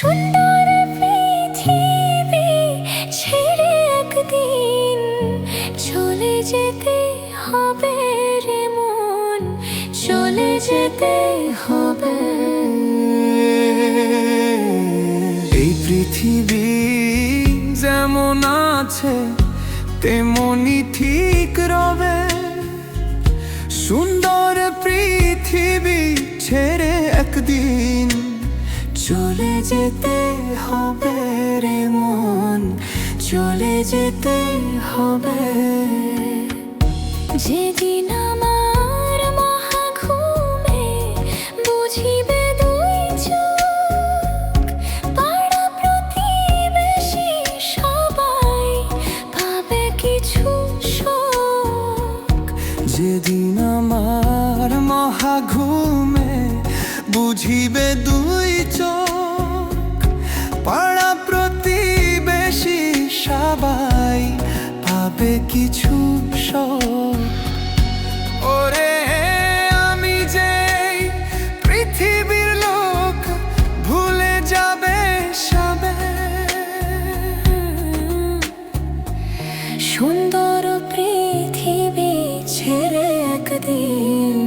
সুন্দর পৃথিবী ছেড়ে যেতে হবে যেতে হবে। এই পৃথিবী যেমন আছে তেমনই ঠিক রবে। সুন্দর পৃথিবী ছেড়ে চলে যেতে হবে রে মন, চলে যেতে হবে। যেদিন আমার বুঝিবে পাবে কিছু শোক। যেদিন আমার মহাঘুমে বুঝিবে দুই চোখ কিছু ওরে, আমি যে পৃথিবীর লোক, ভুলে যাবে সবে। সুন্দর পৃথিবী ছেড়ে একদিন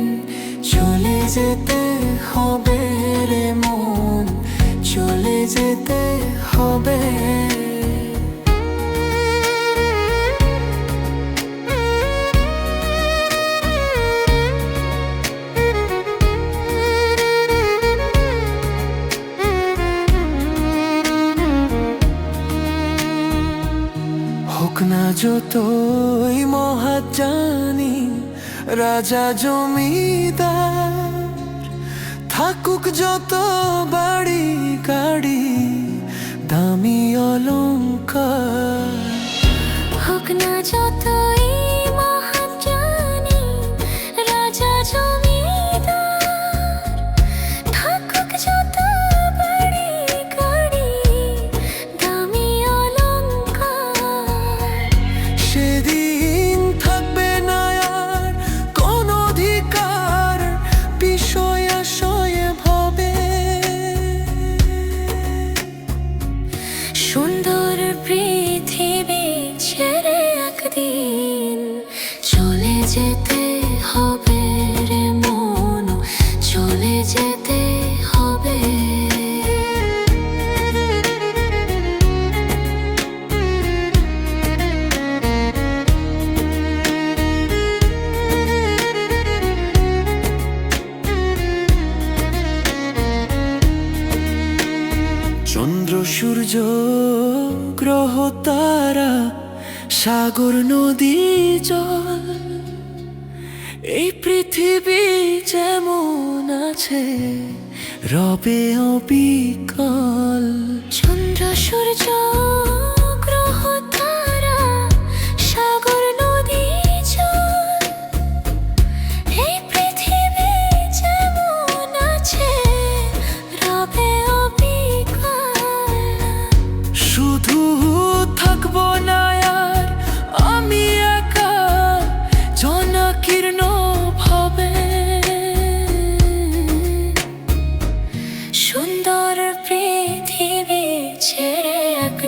চলে যেতে হবে রে মন, চলে যেতে হবে। যতই মহাজানি রাজা জমিদার। থাকুক যত বাড়ি গাড়ি দামি অলঙ্কার হোক না যতই একদিন চলে যেতে হবে রে মন চলে যেতে হবে। চন্দ্র সূর্য গ্রহ তারা সাগর নদী জল এই পৃথিবী যেমন আছে রবে অবিকল। চন্দ্র সূর্য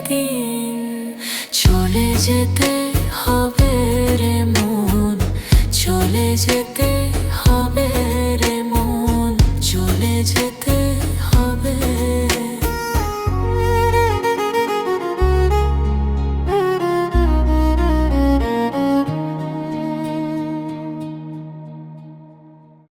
দিন চলে যেতে হবে রে মন চলে যেতে